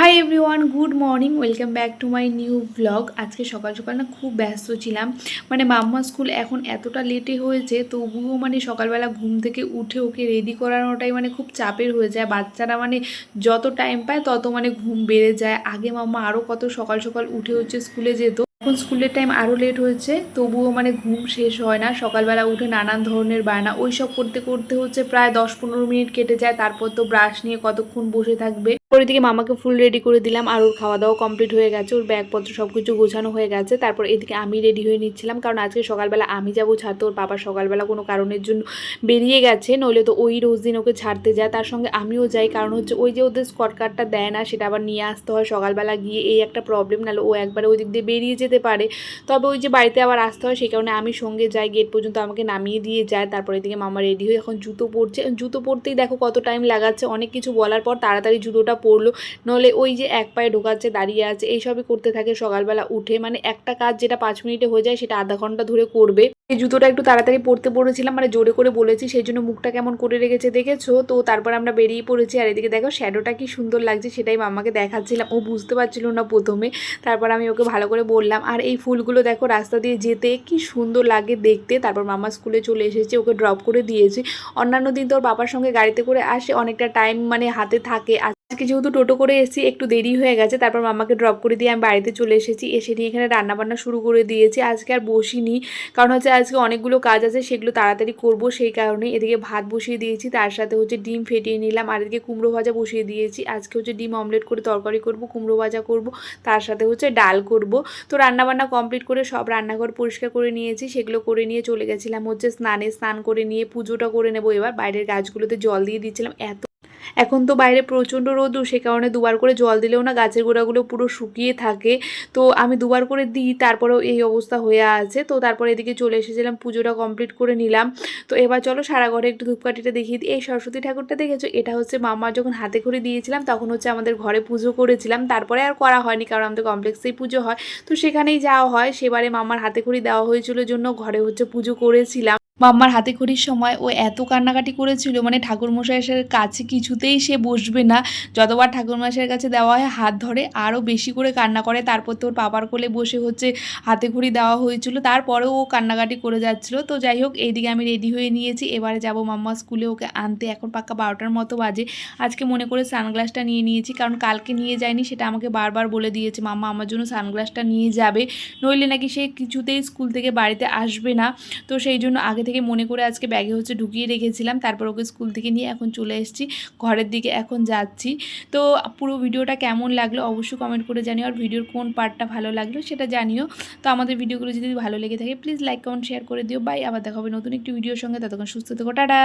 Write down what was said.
Hi everyone good morning welcome back to my new blog আজকে সকাল সকাল না খুব ব্যস্ত ছিলাম। মানে মাম্মা স্কুল এখন এতটা লেটে হয়েছে, তবুও মানে সকালবেলা ঘুম থেকে উঠে ওকে রেডি করানোটাই মানে খুব চাপের হয়ে যায়। বাচ্চারা মানে যত টাইম পায় তত মানে ঘুম বেড়ে যায়। আগে মাম্মা আরও কত সকাল সকাল উঠে হচ্ছে স্কুলে যেত। এখন স্কুলের টাইম আরও লেট হয়েছে, তবুও মানে ঘুম শেষ হয় না। সকালবেলা উঠে নানান ধরনের বায়না ওই সব করতে করতে হচ্ছে প্রায় দশ পনেরো মিনিট কেটে যায়। তারপর তো ব্রাশ নিয়ে কতক্ষণ বসে থাকবে। পরের দিকে মামাকে ফুল রেডি করে দিলাম, আর ওর খাওয়া দাওয়া কমপ্লিট হয়ে গেছে, ওর ব্যাগপত্র সব কিছু গোছানো হয়ে গেছে, তারপর এদিকে আমি রেডি হয়ে নিচ্ছিলাম, কারণ আজকে সকালবেলা আমি যাব ছাড়তে ওর বাবা সকালবেলা কোনো কারণের জন্য বেরিয়ে গেছে, নইলে তো ওই রোজ দিন ওকে ছাড়তে যায়, তার সঙ্গে আমিও যাই, কারণ হচ্ছে ওই যে ওদের স্কট কার্ডটা দেয় না, সেটা আবার নিয়ে আসতে হয়, সকালবেলা গিয়ে এই একটা প্রবলেম নাহলে ও একবারে ওই দিক দিয়ে বেরিয়ে যেতে পারে, তবে ওই যে বাড়িতে আবার আসতে হয় সেই কারণে আমি সঙ্গে যাই গেট পর্যন্ত আমাকে নামিয়ে দিয়ে যায়, তারপর এদিকে মামা রেডি হয়ে এখন জুতো পরছে, জুতো পরতেই দেখো কত টাইম লাগাচ্ছে, অনেক কিছু বলার পর তাড়াতাড়ি জুতোটা পরলো নলে ওই যে এক পায়ে ঢোকাচ্ছে দাঁড়িয়ে আছে, এইসবই করতে থাকে সকালবেলা উঠে। মানে একটা কাজ যেটা পাঁচ মিনিটে হয়ে যায় সেটা আধা ঘণ্টা ধরে করবে। এই জুতোটা একটু তাড়াতাড়ি পরতে পড়েছিলাম মানে জোরে করে বলেছি, সেই জন্য মুখটা কেমন করে রেখেছে দেখেছ? তো তারপর আমরা বেরিয়ে পড়েছি, আর এদিকে দেখো শ্যাডোটা কি সুন্দর লাগছে সেটাই মামাকে দেখাচ্ছিলাম। ও বুঝতে পারছিল না প্রথমে। তারপর আমি ওকে ভালো করে বললাম, আর এই ফুলগুলো দেখো রাস্তা দিয়ে যেতে কি সুন্দর লাগে দেখতে। তারপর মামা স্কুলে চলে এসেছে, ওকে ড্রপ করে দিয়েছি। অন্যান্য দিন তোর বাবার সঙ্গে গাড়িতে করে আসে, অনেকটা টাইম মানে হাতে থাকে। আজকে যেহেতু টোটো করে এসেছি, একটু দেরি হয়ে গেছে, তারপর মামাকে ড্রপ করে দিয়ে আমি বাড়িতে চলে এসেছি। এসে নিয়ে এখানে রান্নাবান্না শুরু করে দিয়েছি। আজকে আর বসিনি, কারণ হচ্ছে আজকে অনেকগুলো কাজ আছে, সেগুলো তাড়াতাড়ি করব সেই কারণে এদিকে ভাত বসিয়ে দিয়েছি, তার সাথে হচ্ছে ডিম ফেটিয়ে নিলাম, আর এদিকে কুমড়ো ভাজা বসিয়ে দিয়েছি। আজকে হচ্ছে ডিম অমলেট করে তরকারি করব, কুমড়ো ভাজা করব, তার সাথে হচ্ছে ডাল করব। তো রান্নাবান্না কমপ্লিট করে সব রান্নাঘর পরিষ্কার করে নিয়েছি, সেগুলো করে নিয়ে চলে গেছিলাম হচ্ছে স্নানে স্নান করে নিয়ে পুজোটা করে নেব এবার, বাইরের গাছগুলোতে জল দিয়ে দিচ্ছিলাম, এত এখন তো বাইরে প্রচণ্ড রোদও সে কারণে দুবার করে জল দিলেও না গাছের গোড়াগুলো পুরো শুকিয়ে থাকে। তো আমি দুবার করে দিই, তারপরেও এই অবস্থা হয়ে আছে। তো তারপরে এদিকে চলে এসেছিলাম, পুজোটা কমপ্লিট করে নিলাম। তো এবার চলো সারা ঘরে একটু ধূপকাঠিটা দেখিয়ে দিই। এই সরস্বতী ঠাকুরটা দেখেছ? এটা হচ্ছে মামা যখন হাতে করে দিয়েছিলাম, তখন হচ্ছে আমাদের ঘরে পুজো করেছিলাম। তারপরে আর করা হয়নি, কারণ আমাদের কমপ্লেক্সেই পুজো হয়। তো সেখানেই যাওয়া হয়। সেবারে মামার হাতে খড়ি দেওয়া হয়েছিল জন্য ঘরে হচ্ছে পুজো করেছিলাম। মাম্মার হাতে খড়ির সময় ও এত কান্নাকাটি করেছিল মানে ঠাকুরমশাইয়ের কাছে কিছুতেই সে বসবে না। যতবার ঠাকুরমশাইয়ের কাছে দেওয়া হয়, হাত ধরে আরও বেশি করে কান্না করে। তারপর তোর বাবার কোলে বসে হচ্ছে হাতে খড়ি দেওয়া হয়েছিল। তারপরেও ও কান্নাকাটি করে যাচ্ছিল। তো যাই হোক, এইদিকে আমি রেডি হয়ে নিয়েছি। এবারে যাব মাম্মা স্কুলে। ওকে আনতে এখন পাক্কা বারোটার মতো বাজে। আজকে মনে করে সানগ্লাসটা নিয়ে নিয়েছি, কারণ কালকে নিয়ে যায়নি, সেটা আমাকে বারবার বলে দিয়েছে, মাম্মা, আমার জন্য সানগ্লাসটা নিয়ে যাবে। নইলে নাকি সে কিছুতেই স্কুল থেকে বাড়িতে আসবে না। তো সেই জন্য আগে থেকে মনে করে আজকে ব্যাগে হচ্ছে ঢুকিয়ে রেখেছিলাম। তারপর ওকে স্কুল থেকে নিয়ে এখন চলে এসেছি। ঘরের দিকে এখন যাচ্ছি। তো পুরো ভিডিওটা কেমন লাগল অবশ্যই কমেন্ট করে জানিও। আর ভিডিওর কোন পার্টটা ভালো লাগল সেটা জানিও। তো আমাদের ভিডিওগুলো যদি ভালো লেগে থাকে প্লিজ লাইক কমেন্ট শেয়ার করে দিও। বাই আবার দেখাবে নতুন একটি ভিডিওর সঙ্গে। ততক্ষণ সুস্থ থেকো। টাটা